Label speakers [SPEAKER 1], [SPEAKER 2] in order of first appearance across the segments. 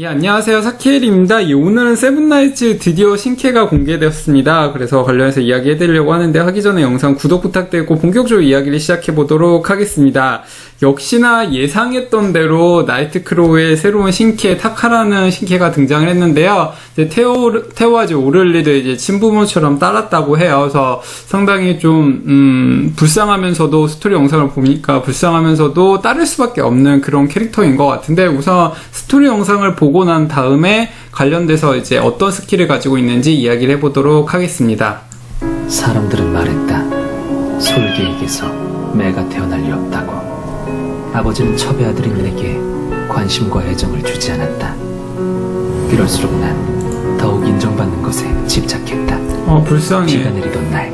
[SPEAKER 1] 예, 안녕하세요. 사키엘입니다. 예, 오늘은 세븐나이츠 드디어 신캐가 공개되었습니다. 그래서 관련해서 이야기해드리려고 하는데 하기 전에 영상 구독 부탁드리고 본격적으로 이야기를 시작해보도록 하겠습니다. 역시나 예상했던 대로 나이트크로우의 새로운 신캐 타카라는 신캐가 등장을 했는데요. 이제 테오, 테오아지 오를리를 이제 친부모처럼 따랐다고 해요. 그래서 상당히 좀, 음, 불쌍하면서도 스토리 영상을 보니까 불쌍하면서도 따를 수밖에 없는 그런 캐릭터인 것 같은데 우선 스토리 영상을 보고 난 다음에 관련돼서 이제 어떤 스킬을 가지고 있는지 이야기를 해보도록 하겠습니다.
[SPEAKER 2] 사람들은 말했다. 솔개에게서 매가 태어날 리 없다고. 아버지는 첩의 아들인 내게 관심과 애정을 주지 않았다. 그럴수록 난 더욱 인정받는 것에 집착했다.
[SPEAKER 1] 어, 불쌍해.
[SPEAKER 2] 비가 내리던 날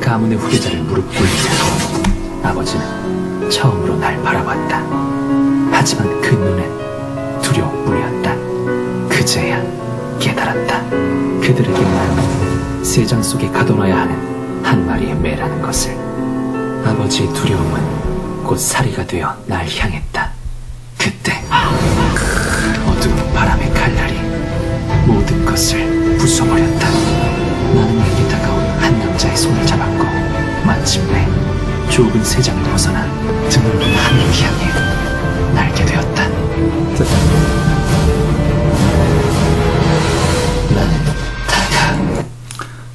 [SPEAKER 2] 가문의 후계자를 무릎 꿇자 아버지는 처음으로 날 바라봤다. 하지만 그 눈엔 두려움뿐이었다. 그제야 깨달았다. 그들에게 난 세상 속에 가둬놔야 하는 한 마리의 매라는 것을. 아버지의 두려움은 곧 사리가 되어 날 향했다. 그때 어두운 바람의 칼날이 모든 것을 부숴버렸다. 나는 내게 다가온 한 남자의 손을 잡았고 마침내 좁은 세상을 벗어나 드넓은 하늘을 향해 날게 되었다. 나는 다가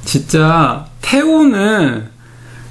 [SPEAKER 1] 진짜 태오는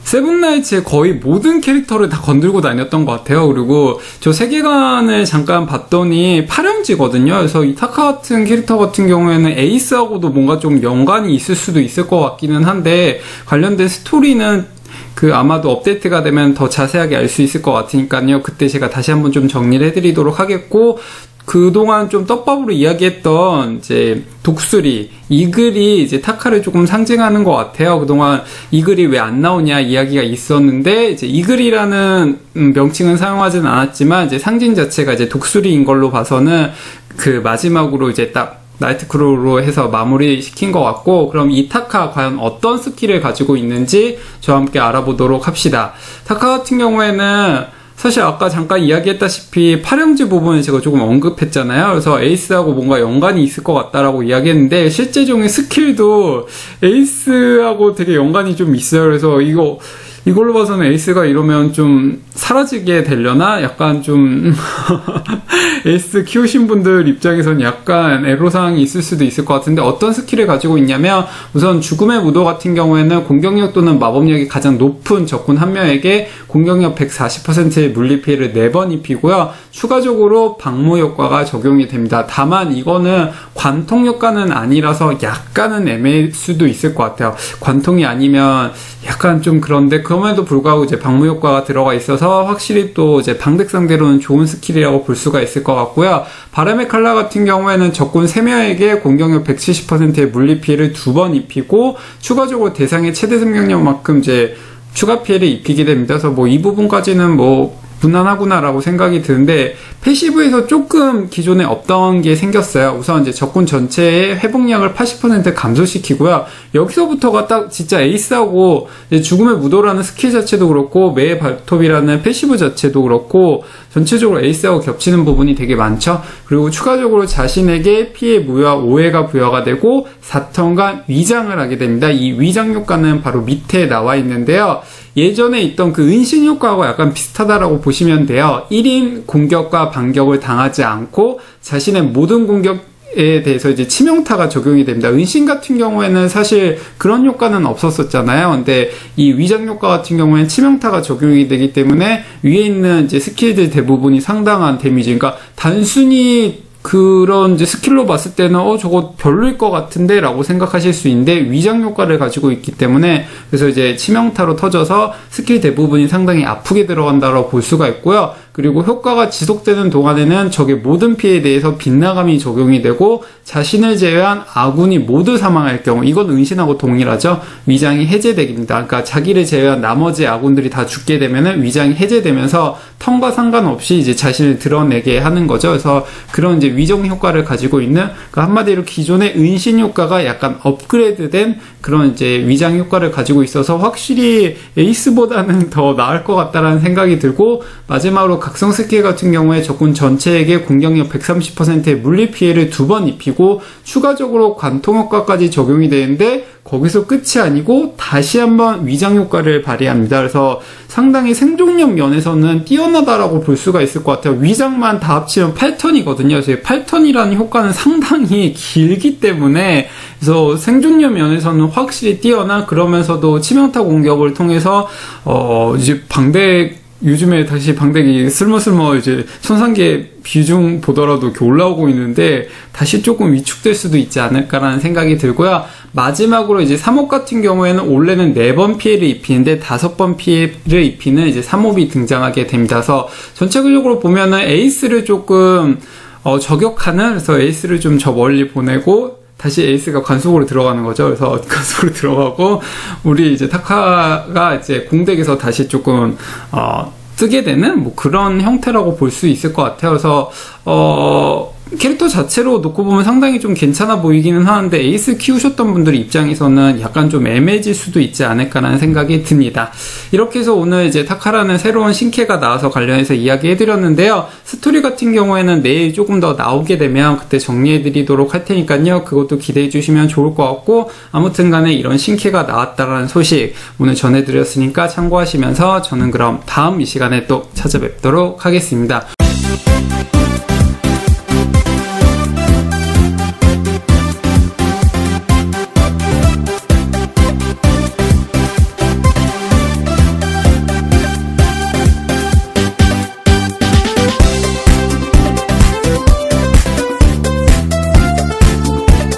[SPEAKER 1] 세븐나이츠의 거의 모든 캐릭터를 다 건들고 다녔던 것 같아요. 그리고 저 세계관을 잠깐 봤더니 파렴지거든요. 그래서 이 타카 같은 캐릭터 같은 경우에는 에이스하고도 뭔가 좀 연관이 있을 수도 있을 것 같기는 한데 관련된 스토리는 그 아마도 업데이트가 되면 더 자세하게 알 수 있을 것 같으니까요. 그때 제가 다시 한번 좀 정리를 해드리도록 하겠고 그동안 좀 떡밥으로 이야기했던 이제 독수리 이 글이 이제 타카를 조금 상징하는 것 같아요. 그동안 이 글이 왜 안 나오냐 이야기가 있었는데 이제 이 글이라는 음, 명칭은 사용하지는 않았지만 이제 상징 자체가 이제 독수리인 걸로 봐서는 그 마지막으로 이제 딱 나이트크로우로 해서 마무리 시킨 것 같고 그럼 이 타카 과연 어떤 스킬을 가지고 있는지 저와 함께 알아보도록 합시다. 타카 같은 경우에는 사실 아까 잠깐 이야기했다시피 파령지 부분을 제가 조금 언급했잖아요. 그래서 에이스하고 뭔가 연관이 있을 것 같다라고 이야기했는데 실제적인 스킬도 에이스하고 되게 연관이 좀 있어요. 그래서 이거 이걸로 봐서는 에이스가 이러면 좀 사라지게 되려나? 약간 좀 에이스 키우신 분들 입장에서는 약간 애로사항이 있을 수도 있을 것 같은데 어떤 스킬을 가지고 있냐면 우선 죽음의 무도 같은 경우에는 공격력 또는 마법력이 가장 높은 적군 한 명에게 공격력 140%의 물리 피해를 4번 입히고요. 추가적으로 방무 효과가 적용이 됩니다. 다만 이거는 관통 효과는 아니라서 약간은 애매할 수도 있을 것 같아요. 관통이 아니면 약간 좀 그런데 그 럼에도 불구하고 이제 방무 효과가 들어가 있어서 확실히 또 이제 방백 상대로는 좋은 스킬이라고 볼 수가 있을 것 같고요. 바람의 칼라 같은 경우에는 적군 3명에게 공격력 170%의 물리 피해를 두 번 입히고 추가적으로 대상의 최대 생명력만큼 이제 추가 피해를 입히게 됩니다. 그래서 뭐 이 부분까지는 뭐 무난하구나라고 생각이 드는데 패시브에서 조금 기존에 없던 게 생겼어요. 우선 이제 적군 전체의 회복량을 80% 감소시키고요. 여기서부터가 딱 진짜 에이스하고 죽음의 무도라는 스킬 자체도 그렇고 매의 발톱이라는 패시브 자체도 그렇고 전체적으로 에이스하고 겹치는 부분이 되게 많죠. 그리고 추가적으로 자신에게 피해 무효와 오해가 부여가 되고 4턴간 위장을 하게 됩니다. 이 위장 효과는 바로 밑에 나와 있는데요. 예전에 있던 그 은신 효과하고 약간 비슷하다라고 보시면 돼요. 1인 공격과 반격을 당하지 않고 자신의 모든 공격 에 대해서 이제 치명타가 적용이 됩니다. 은신 같은 경우에는 사실 그런 효과는 없었었잖아요. 근데 이 위장 효과 같은 경우에는 치명타가 적용이 되기 때문에 위에 있는 이제 스킬들 대부분이 상당한 데미지. 그러니까 단순히 그런 이제 스킬로 봤을 때는 어 저거 별로일 것 같은데라고 생각하실 수 있는데 위장 효과를 가지고 있기 때문에 그래서 이제 치명타로 터져서 스킬 대부분이 상당히 아프게 들어간다고 볼 수가 있고요. 그리고 효과가 지속되는 동안에는 적의 모든 피해에 대해서 빗나감이 적용이 되고 자신을 제외한 아군이 모두 사망할 경우 이건 은신하고 동일하죠. 위장이 해제됩니다. 그러니까 자기를 제외한 나머지 아군들이 다 죽게 되면은 위장이 해제되면서 턴과 상관없이 이제 자신을 드러내게 하는 거죠. 그래서 그런 이제 위정 효과를 가지고 있는 그러니까 한마디로 기존의 은신 효과가 약간 업그레이드된 그런 이제 위장 효과를 가지고 있어서 확실히 에이스보다는 더 나을 것 같다라는 생각이 들고 마지막으로 각성 스킬 같은 경우에 적군 전체에게 공격력 130%의 물리 피해를 두 번 입히고 추가적으로 관통 효과까지 적용이 되는데 거기서 끝이 아니고 다시 한번 위장 효과를 발휘합니다. 그래서 상당히 생존력 면에서는 뛰어 나다라고 볼 수가 있을 것 같아요. 위장만 다 합치면 8턴이거든요. 그래서 8턴이라는 효과는 상당히 길기 때문에 그래서 생존력 면에서는 확실히 뛰어나 그러면서도 치명타 공격을 통해서 어 이제 방대 요즘에 다시 방대기 쓸모쓸모 이제 손상계 비중 보더라도 이렇게 올라오고 있는데 다시 조금 위축될 수도 있지 않을까라는 생각이 들고요. 마지막으로 이제 3호 같은 경우에는 원래는 4번 피해를 입히는데 5번 피해를 입히는 이제 3홉이 등장하게 됩니다. 그래서 전체적으로 보면은 에이스를 조금 어, 저격하는 그래서 에이스를 좀 저 멀리 보내고 다시 에이스가 관속으로 들어가는 거죠. 그래서 관속으로 들어가고 우리 이제 타카가 이제 공덱에서 다시 조금 어 뜨게 되는 뭐 그런 형태라고 볼 수 있을 것 같아요. 그래서 어 캐릭터 자체로 놓고 보면 상당히 좀 괜찮아 보이기는 하는데 에이스 키우셨던 분들 입장에서는 약간 좀 애매해질 수도 있지 않을까라는 생각이 듭니다. 이렇게 해서 오늘 이제 타카라는 새로운 신캐가 나와서 관련해서 이야기해드렸는데요. 스토리 같은 경우에는 내일 조금 더 나오게 되면 그때 정리해드리도록 할 테니까요. 그것도 기대해주시면 좋을 것 같고 아무튼 간에 이런 신캐가 나왔다라는 소식 오늘 전해드렸으니까 참고하시면서 저는 그럼 다음 이 시간에 또 찾아뵙도록 하겠습니다.